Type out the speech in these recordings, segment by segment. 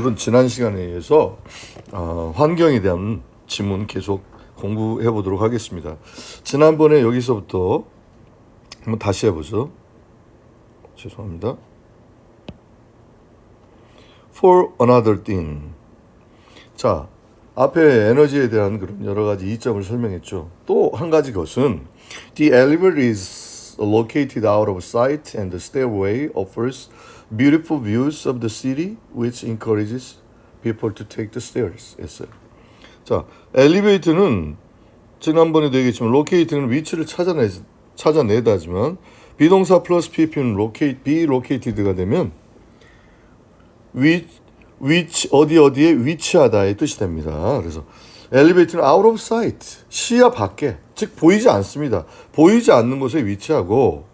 오늘은 지난 시간에 의해서 어, 환경에 대한 지문 계속 공부해 보도록 하겠습니다. 지난번에 여기서부터 한번 다시 해보죠. 죄송합니다. For another thing. 자, 앞에 에너지에 대한 그런 여러 가지 이점을 설명했죠. 또 한 가지 것은 the elevator is located out of sight and the stairway offers beautiful views of the city which encourages people to take the stairs. 했어요. 자, 엘리베이터는 지난번에도 얘기했지만 로케이트는 위치를 찾아내 찾아내다지만 비동사 플러스 pp는 로케이트 비 로케이티드가 되면 위 위치 어디 어디에 위치하다의 뜻이 됩니다. 그래서 엘리베이터는 out of sight 시야 밖에 즉 보이지 않습니다. 보이지 않는 곳에 위치하고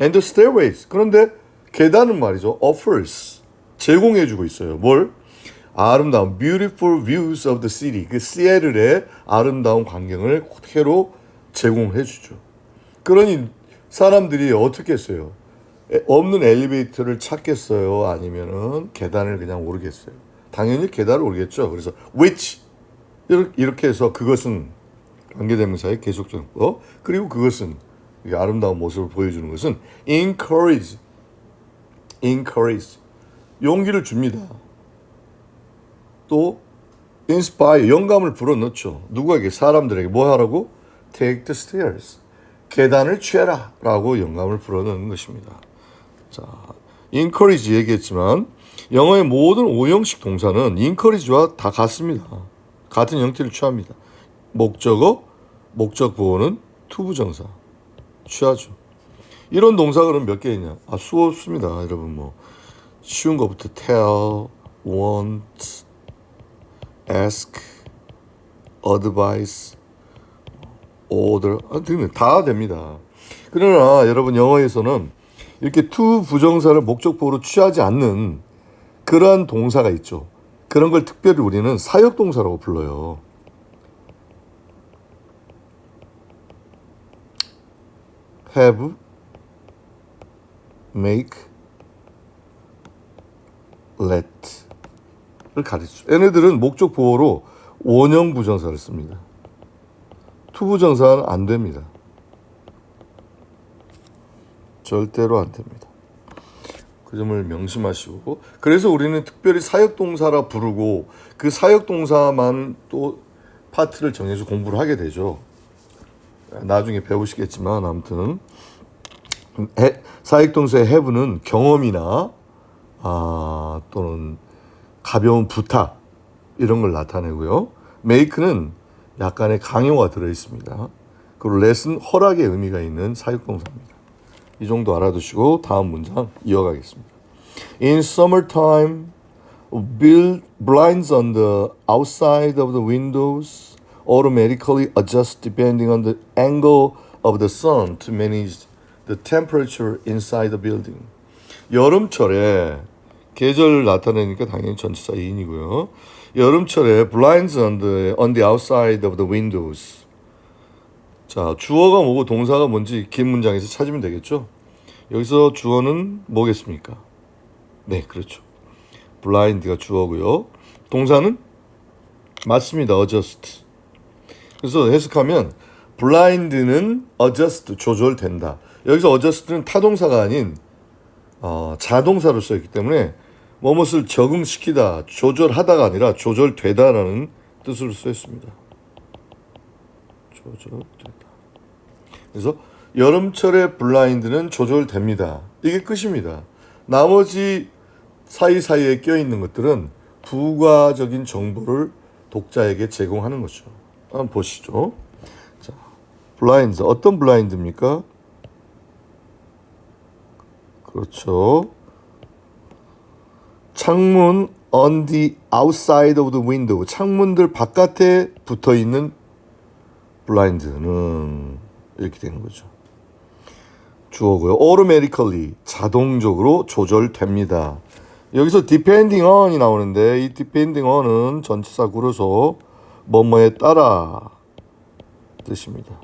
and the stairways 그런데 계단은 말이죠 offers 제공해주고 있어요. 뭘 아름다운 beautiful views of the city 그 시애틀의 아름다운 광경을 그대로 제공해 주죠. 그러니 사람들이 어떻게 했어요? 에- 없는 엘리베이터를 찾겠어요? 아니면은 계단을 그냥 오르겠어요? 당연히 계단을 오르겠죠. 그래서 which 이렇게- 해서 그것은 관계대명사의 계속적 어 그리고 그것은 이 아름다운 모습을 보여주는 것은 encourage, encourage 용기를 줍니다. 또 inspire 영감을 불어넣죠. 누구에게 사람들에게 뭐 하라고? Take the stairs. 계단을 취해라라고 영감을 불어넣는 것입니다. 자, encourage 얘기했지만 영어의 모든 오형식 동사는 encourage와 다 같습니다. 같은 형태를 취합니다. 목적어, 목적 보호는 투부정사 취하죠. 이런 동사가 몇개 있냐? 아 수 없습니다, 여러분 뭐 쉬운 것부터 tell, want, ask, advise, order 아, 등등 다 됩니다. 그러나 여러분 영어에서는 이렇게 to 부정사를 목적보호로 취하지 않는 그러한 동사가 있죠. 그런 걸 특별히 우리는 사역 동사라고 불러요. have, make, let를 가르쳐. 얘네들은 목적 보호로 원형 부정사를 씁니다. 투 부정사는 안 됩니다. 절대로 안 됩니다. 그 점을 명심하시고 그래서 우리는 특별히 사역동사라 부르고 그 사역동사만 또 파트를 정해서 공부를 하게 되죠. 나중에 배우시겠지만 아무튼 해, 사역동사의 have는 경험이나 아, 또는 가벼운 부탁 이런 걸 나타내고요. make는 약간의 강요가 들어 있습니다. 그리고 let은 허락의 의미가 있는 사역동사입니다. 이 정도 알아두시고 다음 문장 이어가겠습니다. In summertime, build blinds on the outside of the windows automatically adjust depending on the angle of the sun to manage the temperature inside the building. 여름철에 계절 나타내니까 당연히 전치사 인이고요. 여름철에 blinds on the on the outside of the windows. 자, 주어가 뭐고 동사가 뭔지 긴 문장에서 찾으면 되겠죠? 여기서 주어는 뭐겠습니까? 네, 그렇죠. blind가 주어고요. 동사는 맞습니다. adjust. 그래서 해석하면 blind는 adjust 조절된다. 여기서 adjust는 타동사가 아닌 어, 자동사로 써있기 때문에 뭐뭇을 적응시키다, 조절하다가 아니라 조절되다라는 뜻으로 쓰였습니다. 조절되다. 그래서 여름철에 블라인드는 조절됩니다. 이게 끝입니다. 나머지 사이사이에 껴있는 것들은 부가적인 정보를 독자에게 제공하는 거죠. 한번 보시죠. 자, 블라인드 어떤 블라인드입니까? 그렇죠. 창문 on the outside of the window. 창문들 바깥에 붙어 있는 블라인드는 이렇게 되는 거죠. 주어고요. automatically 자동적으로 조절됩니다. 여기서 depending on이 나오는데 이 depending on은 전치사 구로서 뭐뭐에 따라 뜻입니다.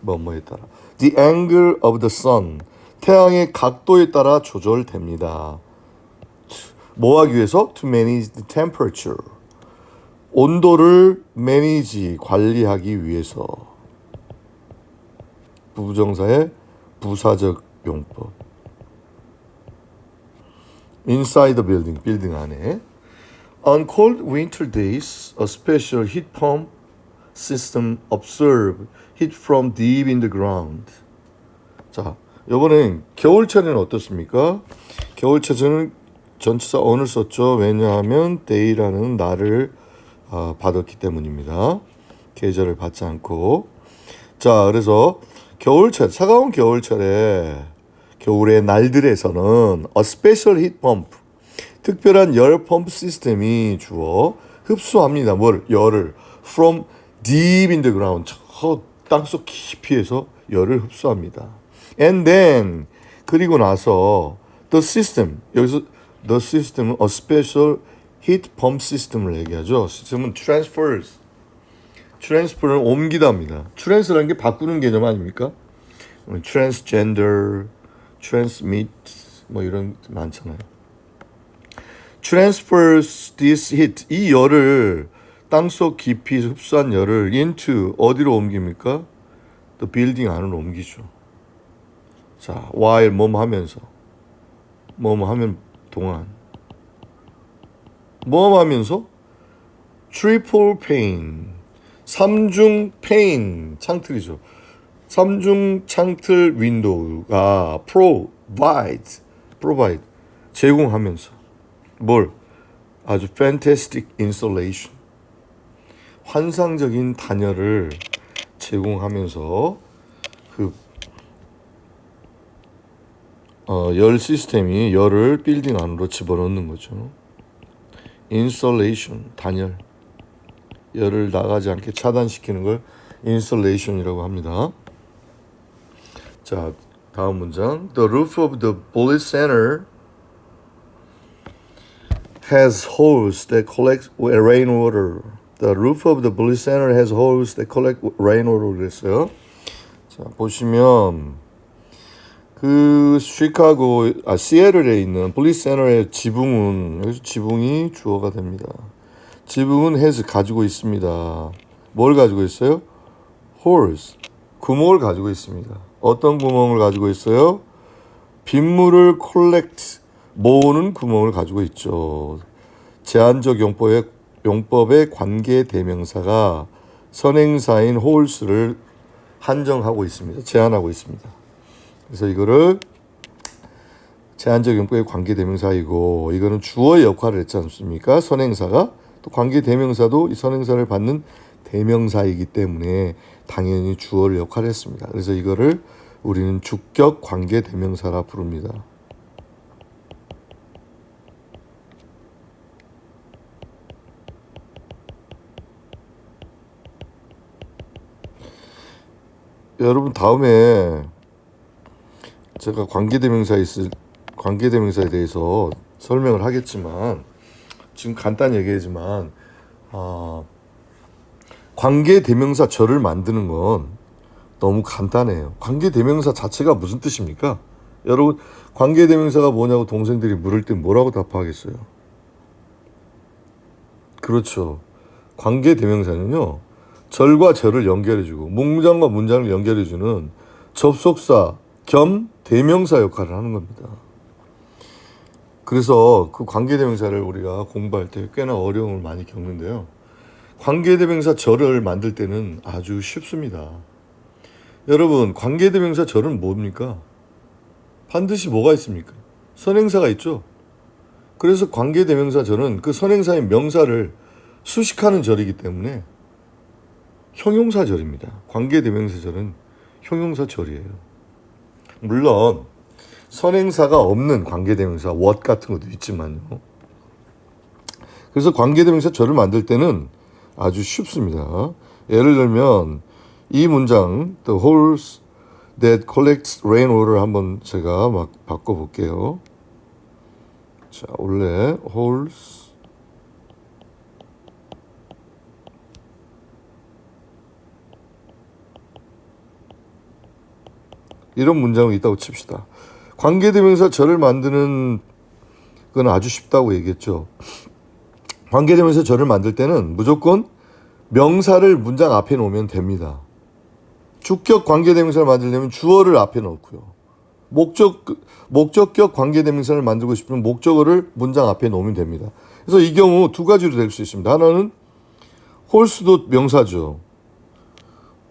뭐뭐에 따라. The angle of the sun 태양의 각도에 따라 조절됩니다. 뭐 하기 위해서? To manage the temperature. 온도를 manage, 관리하기 위해서. 부정사의 부사적 용법. Inside the building, 빌딩 안에. On cold winter days, a special heat pump system observe heat from deep in the ground. 자, 요거는 겨울철에는 어떻습니까? 겨울철에는 전치사 on을 썼죠. 왜냐하면 day라는 날을 아, 받았기 때문입니다. 계절을 받지 않고. 자, 그래서 겨울철, 차가운 겨울철에 겨울의 날들에서는 a special heat pump, 특별한 열 펌프 시스템이 주어 흡수합니다. 뭘? 열을 from deep in the ground, 저 땅속 깊이에서 열을 흡수합니다. And then 그리고 나서 the system 여기서 the system은 a special heat pump system을 얘기하죠. 시스템은 transfers transfer는 옮기다입니다. trans라는 게 바꾸는 개념 아닙니까? transgender, transmit 뭐 이런 많잖아요. transfers this heat 이 열을 땅속 깊이 흡수한 열을 into 어디로 옮깁니까? the building 안으로 옮기죠. 자, while 뭐뭐 하면서. 뭐뭐 하면 동안. 뭐뭐 하면서 triple pane 삼중 페인 창틀이죠. 삼중 창틀 윈도우가 provide provide. 제공하면서. 뭘? 아주 fantastic insulation 환상적인 단열을 제공하면서 어, 열 시스템이 열을 빌딩 안으로 집어넣는 거죠. insulation 단열 열을 나가지 않게 차단시키는 걸 insulation이라고 합니다. 자, 다음 문장. The roof of the bullet center has holes that collect rainwater. The roof of the bullet center has holes that collect rainwater 그랬어요. 자, 보시면 그 시카고 아 시애틀에 있는 블리 센터의 지붕은 여기서 지붕이 주어가 됩니다. 지붕은 has 가지고 있습니다. 뭘 가지고 있어요? holes 구멍을 가지고 있습니다. 어떤 구멍을 가지고 있어요? 빗물을 collect 모으는 구멍을 가지고 있죠. 제한적 용법의 용법의 관계 대명사가 선행사인 holes를 한정하고 있습니다. 제한하고 있습니다. 그래서 이거를 제한적 용법의 관계 대명사이고 이거는 주어의 역할을 했지 않습니까? 선행사가 또 관계 대명사도 이 선행사를 받는 대명사이기 때문에 당연히 주어를 역할을 했습니다. 그래서 이거를 우리는 주격 관계 대명사라 부릅니다. 여러분 다음에 제가 관계대명사에 있을 관계대명사에 대해서 설명을 하겠지만 지금 간단히 얘기하지만 어, 관계대명사 절을 만드는 건 너무 간단해요. 관계대명사 자체가 무슨 뜻입니까? 여러분 관계대명사가 뭐냐고 동생들이 물을 때 뭐라고 답하겠어요? 그렇죠. 관계대명사는요. 절과 절을 연결해주고 문장과 문장을 연결해주는 접속사 겸 대명사 역할을 하는 겁니다. 그래서 그 관계대명사를 우리가 공부할 때 꽤나 어려움을 많이 겪는데요. 관계대명사 절을 만들 때는 아주 쉽습니다. 여러분, 관계대명사 절은 뭡니까? 반드시 뭐가 있습니까? 선행사가 있죠. 그래서 관계대명사 절은 그 선행사의 명사를 수식하는 절이기 때문에 형용사 절입니다. 관계대명사 절은 형용사 절이에요. 물론 선행사가 없는 관계대명사 what 같은 것도 있지만요. 그래서 관계대명사 절을 만들 때는 아주 쉽습니다. 예를 들면 이 문장 the horse that collects rainwater 한번 제가 막 바꿔 볼게요. 자, 원래 horse 이런 문장이 있다고 칩시다. 관계대명사 절을 만드는 그건 아주 쉽다고 얘기했죠. 관계대명사 절을 만들 때는 무조건 명사를 문장 앞에 놓으면 됩니다. 주격 관계대명사를 만들려면 주어를 앞에 넣고요. 목적 목적격 관계대명사를 만들고 싶으면 목적어를 문장 앞에 놓으면 됩니다. 그래서 이 경우 두 가지로 될 수 있습니다. 하나는 홀스도 명사죠.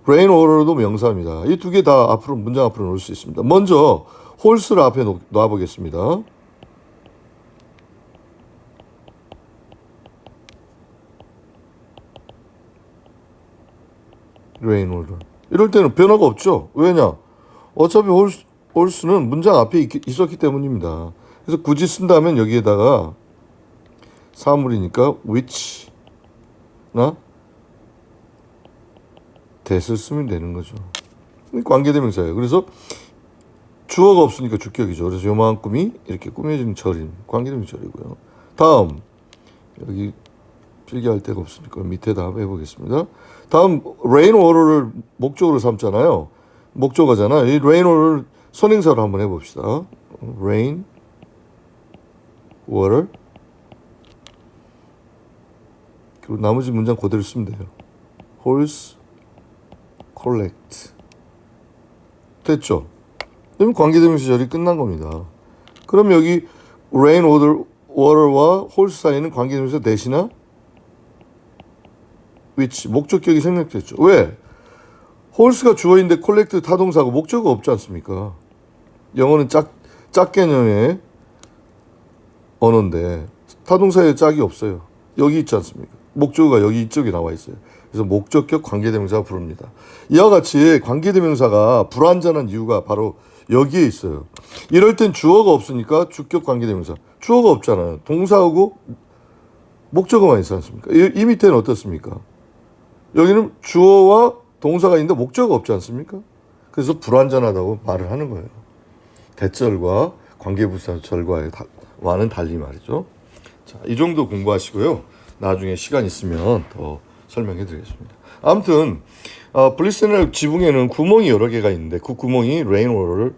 레인 오러도 명사입니다. 이 두 개 다 앞으로 문장 앞으로 놓을 수 있습니다. 먼저 홀스를 앞에 놓, 놔 보겠습니다. 레인 오러. 이럴 때는 변화가 없죠. 왜냐? 어차피 홀스, 홀스는 문장 앞에 있, 있었기 때문입니다. 그래서 굳이 쓴다면 여기에다가 사물이니까 which나 that을 쓰면 되는 거죠. 관계대명사예요. 그래서 주어가 없으니까 주격이죠. 그래서 요만큼이 이렇게 꾸며진 절인 관계대명절이고요. 다음 여기 필기할 데가 없으니까 밑에다 해보겠습니다. 다음 rain water를 목적으로 삼잖아요. 목적어잖아. 이 rain water를 선행사로 한번 해봅시다. rain water 그리고 나머지 문장 그대로 쓰면 돼요. horse collect 됐죠? 그럼 관계대명사 절이 끝난 겁니다. 그럼 여기 rain water, water와 horse 사이는 관계대명사 대신나 which 목적격이 생략됐죠. 왜? horse가 주어인데 collect 타동사고 목적어 없지 않습니까? 영어는 짝, 짝 개념의 언어인데 타동사에 짝이 없어요. 여기 있지 않습니까? 목적어가 여기 이쪽에 나와 있어요. 그래서 목적격 관계대명사가 부릅니다. 이와 같이 관계대명사가 불완전한 이유가 바로 여기에 있어요. 이럴 땐 주어가 없으니까 주격 관계대명사. 주어가 없잖아요. 동사하고 목적어만 있지 않습니까? 이, 이 밑에는 어떻습니까? 여기는 주어와 동사가 있는데 목적어가 없지 않습니까? 그래서 불완전하다고 말을 하는 거예요. 대절과 관계부사 절과의 다- 와는 달리 말이죠. 자, 이 정도 공부하시고요. 나중에 시간 있으면 더 설명해 드리겠습니다. 아무튼 어, 블리스널 지붕에는 구멍이 여러 개가 있는데 그 구멍이 레인워터를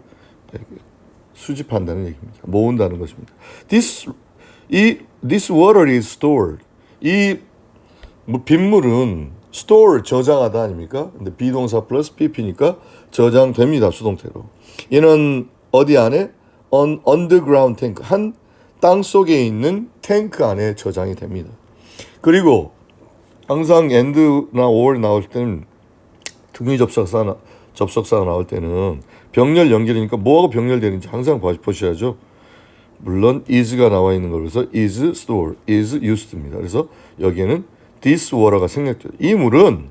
수집한다는 얘기입니다. 모은다는 것입니다. This 이 this water is stored. 이뭐 빗물은 store 저장하다 아닙니까? 근데 비동사 플러스 pp니까 저장됩니다 수동태로. 얘는 어디 안에 on underground tank 한 땅 속에 있는 탱크 안에 저장이 됩니다. 그리고 항상 and나 or 나올 때는 등위 접속사 나- 접속사가 나올 때는 병렬 연결이니까 뭐하고 병렬되는지 항상 봐- 보셔야죠. 물론 is가 나와 있는 거라서 is store, is used입니다. 그래서 여기에는 this water가 생략돼요. 이 물은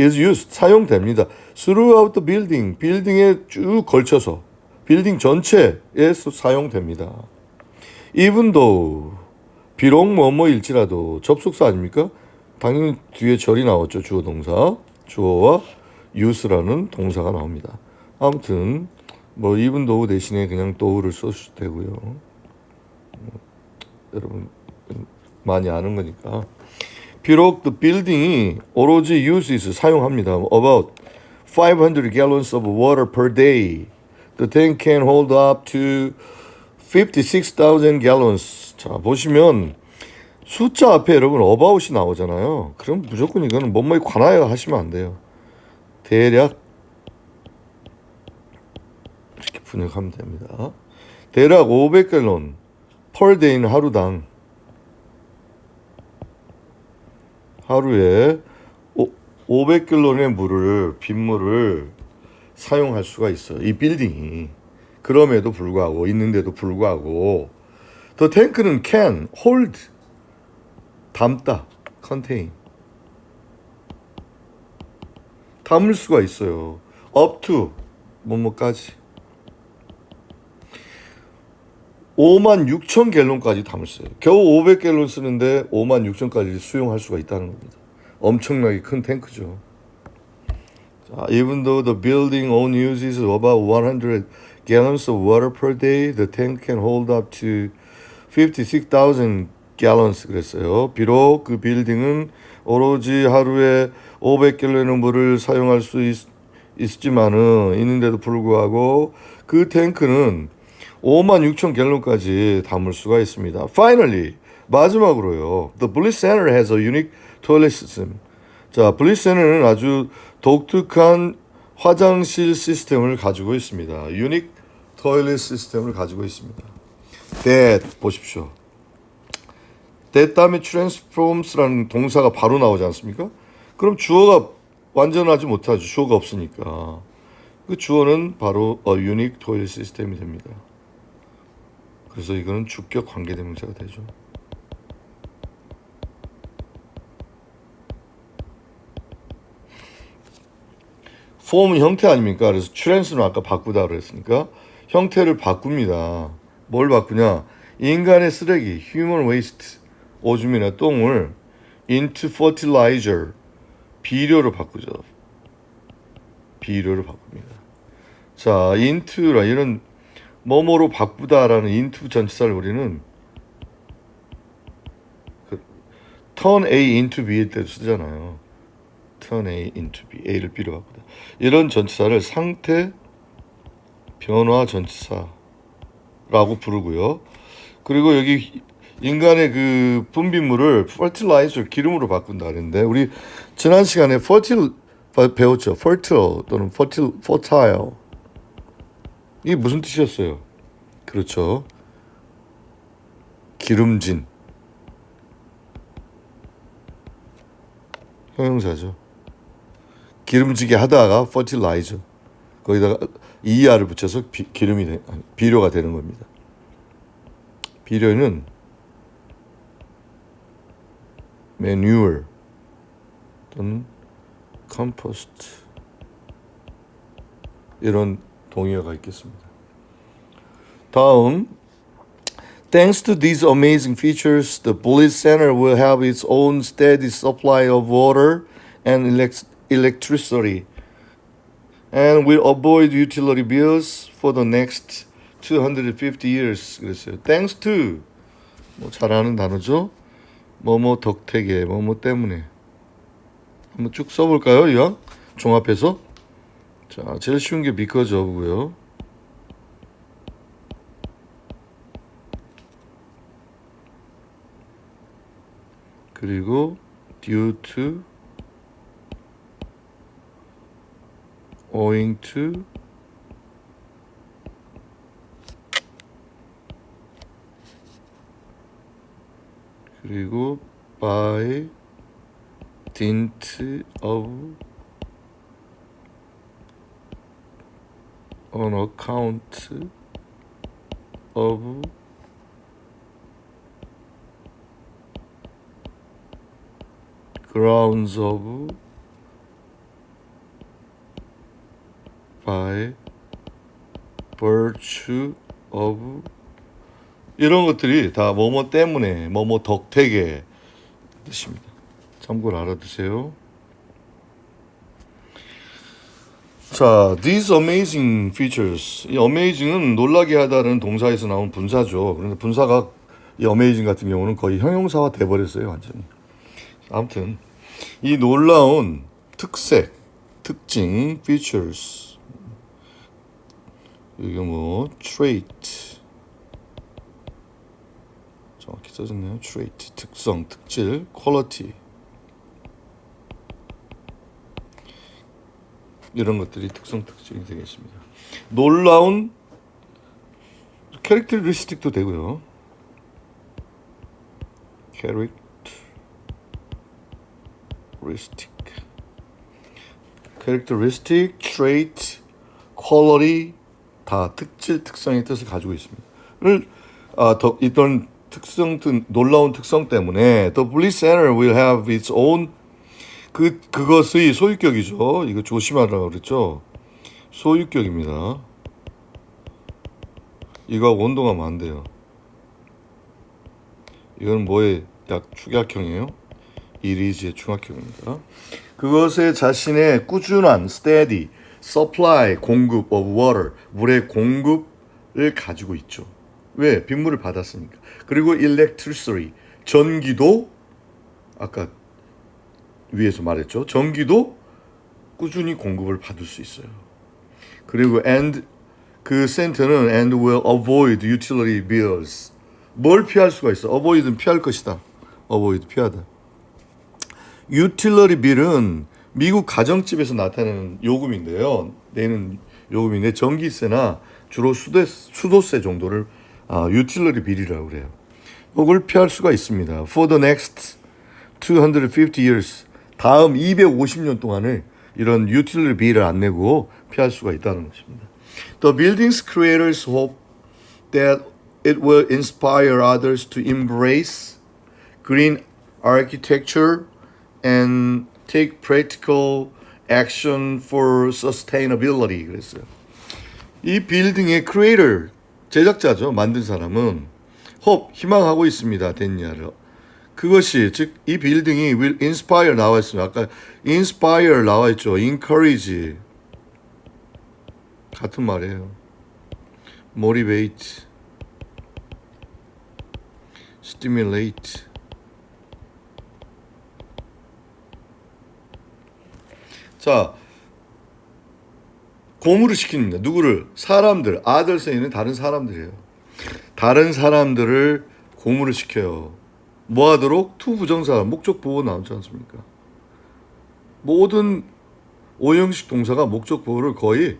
is used 사용됩니다. throughout the building 빌딩에 쭉 걸쳐서 빌딩 전체에서 사용됩니다. even though 비록 뭐뭐일지라도 접속사 아닙니까? 당연히 뒤에 절이 나왔죠. 주어 동사. 주어와 use라는 동사가 나옵니다. 아무튼 뭐 even though 대신에 그냥 though를 써주셔도 되고요. 음, 여러분 많이 아는 거니까. 비록 the building이 오로지 uses 사용합니다. About 500 gallons of water per day. The tank can hold up to 56,000 gallons. 자, 보시면 숫자 앞에 여러분 about이 나오잖아요. 그럼 무조건 이거는 뭐뭐에 관하여 하시면 안 돼요. 대략 이렇게 분역하면 됩니다. 대략 500갤런 per day는 하루당 하루에 500갤런의 물을 빗물을 사용할 수가 있어요. 이 빌딩이 그럼에도 불구하고 있는데도 불구하고 더 탱크는 can hold 담다 contain 담을 수가 있어요. up to 뭐뭐까지 5만 6천 갤론까지 담을 수 있어요. 겨우 500 갤론 쓰는데 5만 6천까지 수용할 수가 있다는 겁니다. 엄청나게 큰 탱크죠. 자, even though the building only uses about 100 gallons of water per day, the tank can hold up to 56,000 gallons 그랬어요. 비록 그 빌딩은 오로지 하루에 500갤런의 물을 사용할 수 있, 있지만은 있는데도 불구하고 그 탱크는 5만 6천 갤론까지 담을 수가 있습니다. Finally, 마지막으로요. The Bliss Center has a unique toilet system. 자, 블리스 센터는 아주 독특한 화장실 시스템을 가지고 있습니다. 유닉 토일렛 시스템을 가지고 있습니다. that 보십시오. That 다음에 transforms라는 동사가 바로 나오지 않습니까? 그럼 주어가 완전하지 못하죠. 주어가 없으니까. 그 주어는 바로 a unique toilet system이 됩니다. 그래서 이거는 주격 관계대명사가 되죠. 폼은 형태 아닙니까? 그래서 트랜스는 아까 바꾸다 그랬으니까 형태를 바꿉니다. 뭘 바꾸냐? 인간의 쓰레기, human waste, 오줌이나 똥을 into fertilizer, 비료로 바꾸죠. 비료로 바꿉니다. 자, into라 이런 뭐뭐로 바꾸다라는 into 전치사를 우리는 그 turn A into B일 때도 쓰잖아요. turn A into B, A를 B로 바꾸다. 이런 전치사를 상태 변화 전치사라고 부르고요. 그리고 여기 인간의 그 분비물을 fertilizer 기름으로 바꾼다 그랬는데 우리 지난 시간에 fertile 배웠죠. fertile 또는 fertile, fertile 이게 무슨 뜻이었어요? 그렇죠. 기름진 형용사죠. 기름지게 하다가 fertilizer 거기다가 이하를 붙여서 비, 기름이 되, 비료가 되는 겁니다. 비료는 manure 또는 compost 이런 동의어가 있겠습니다. 다음 Thanks to these amazing features, the Bliss Center will have its own steady supply of water and elect- electricity and will avoid utility bills for the next 250 years. 그랬어요. Thanks to 뭐 잘하는 단어죠. 뭐뭐 덕택에 뭐뭐 때문에 한번 쭉 써볼까요? 이왕 종합해서 자 제일 쉬운 게 because of고요. 그리고 due to owing to 그리고 by dint of on account of grounds of by virtue of 이런 것들이 다 뭐뭐 때문에 뭐뭐 덕택의 뜻입니다. 참고로 알아두세요. 자, these amazing features. 이 amazing은 놀라게 하다는 동사에서 나온 분사죠. 그런데 분사가 이 amazing 같은 경우는 거의 형용사화 돼버렸어요, 완전히. 아무튼 이 놀라운 특색, 특징, features. 이게 뭐 trait. 정확히 써졌네요. trait, 특성, 특질, quality. 이런 것들이 특성 특징이 되겠습니다. 놀라운 캐릭터리스틱도 되고요. 캐릭터리스틱 characteristic, trait, quality 다 특질, 특성의 뜻을 가지고 있습니다. 를 아, 더, 이런 특성, 등- 놀라운 특성 때문에 the Bliss Center will have its own 그 그것의 소유격이죠. 이거 조심하라고 그랬죠. 소유격입니다. 이거 원동하면 안 돼요. 이건 뭐의 약 축약형이에요? 이리즈의 축약형입니다. 그것에 자신의 꾸준한 steady supply 공급 of water 물의 공급을 가지고 있죠. 왜? 빗물을 받았으니까. 그리고 electricity 전기도 아까 위에서 말했죠. 전기도 꾸준히 공급을 받을 수 있어요. 그리고 and 그 센터는 and will avoid utility bills. 뭘 피할 수가 있어? avoid는 피할 것이다. avoid 피하다. utility bill은 미국 가정집에서 나타나는 요금인데요. 내는 요금인데 전기세나 주로 수도, 수도세 정도를 아, utility bill이라고 그래요. 이걸 피할 수가 있습니다. For the next 250 years 다음 250년 동안을 이런 utility bill을 안 내고 피할 수가 있다는 것입니다. The building's creators hope that it will inspire others to embrace green architecture and take practical action for sustainability 그랬어요. 이 빌딩의 크리에이터 제작자죠. 만든 사람은 hope 희망하고 있습니다. 됐냐를 그것이 즉 이 빌딩이 will inspire 나와 있습니다. 아까 inspire 나와 있죠. encourage 같은 말이에요. motivate, stimulate. 자, 고무를 시킵니다. 누구를? 사람들. 아들세이는 다른 사람들이에요. 다른 사람들을 고무를 시켜요. 뭐 하도록? 투 부정사, 목적 보호 나오지 않습니까? 모든 오형식 동사가 목적 보호를 거의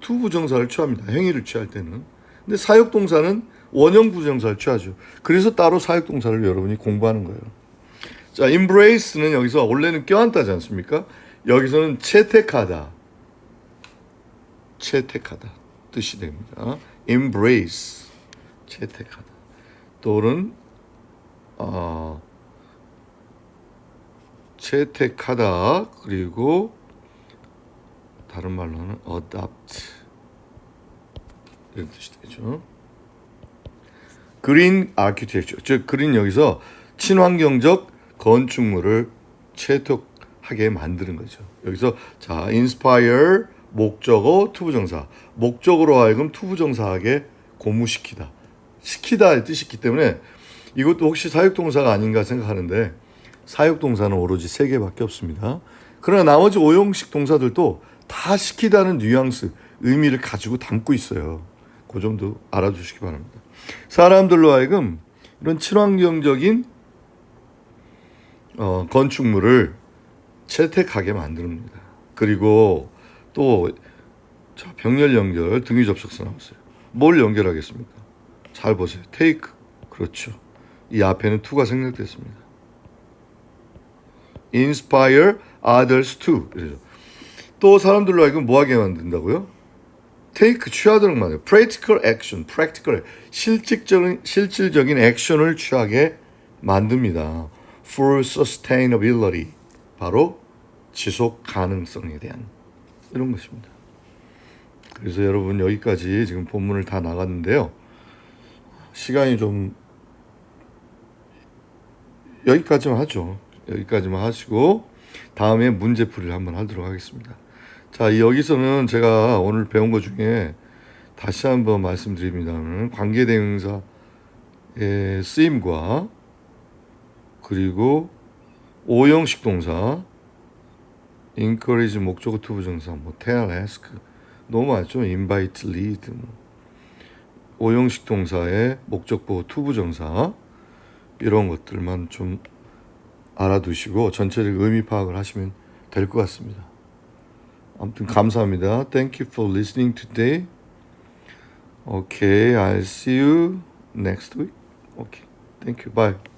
투 부정사를 취합니다. 행위를 취할 때는. 근데 사역 동사는 원형 부정사를 취하죠. 그래서 따로 사역 동사를 여러분이 공부하는 거예요. 자, embrace는 여기서 원래는 껴안다지 않습니까? 여기서는 채택하다. 채택하다 뜻이 됩니다. embrace 채택하다. 또는 어, 채택하다 그리고 다른 말로는 adopt 이런 뜻이 되죠. 그린 아키텍처 즉 그린 여기서 친환경적 건축물을 채택하게 만드는 거죠. 여기서 자 inspire 목적어 투부정사 목적으로 하여금 투부정사하게 고무시키다 시키다의 뜻이 있기 때문에 이것도 혹시 사역동사가 아닌가 생각하는데 사역동사는 오로지 세 개밖에 없습니다. 그러나 나머지 오형식 동사들도 다 시키다는 뉘앙스 의미를 가지고 담고 있어요. 그 정도 알아두시기 바랍니다. 사람들로 하여금 이런 친환경적인 어, 건축물을 채택하게 만듭니다. 그리고 또 자, 병렬 연결 등위 접속사 나왔어요. 뭘 연결하겠습니까? 잘 보세요. take 그렇죠. 이 앞에는 to가 생략됐습니다. inspire others to 이러죠. 또 사람들로 하여금 뭐하게 만든다고요? take 취하도록 만해요. practical action, practical 실질적인 실질적인 액션을 취하게 만듭니다. for sustainability 바로 지속 가능성에 대한 이런 것입니다. 그래서 여러분 여기까지 지금 본문을 다 나갔는데요. 시간이 좀 여기까지만 하죠. 여기까지만 하시고 다음에 문제풀이를 한번 하도록 하겠습니다. 자 여기서는 제가 오늘 배운 것 중에 다시 한번 말씀드립니다는 관계 대명사의 쓰임과 그리고 오형식 동사 encourage 목적어 투부 정사 뭐 tell, ask 너무 많죠. invite, lead 뭐. 오형식 동사의 목적보 투부 정사 이런 것들만 좀 알아두시고 전체적 의미 파악을 하시면 될 것 같습니다. 아무튼 감사합니다. Thank you for listening today. Okay, I'll see you next week. Okay, thank you. Bye.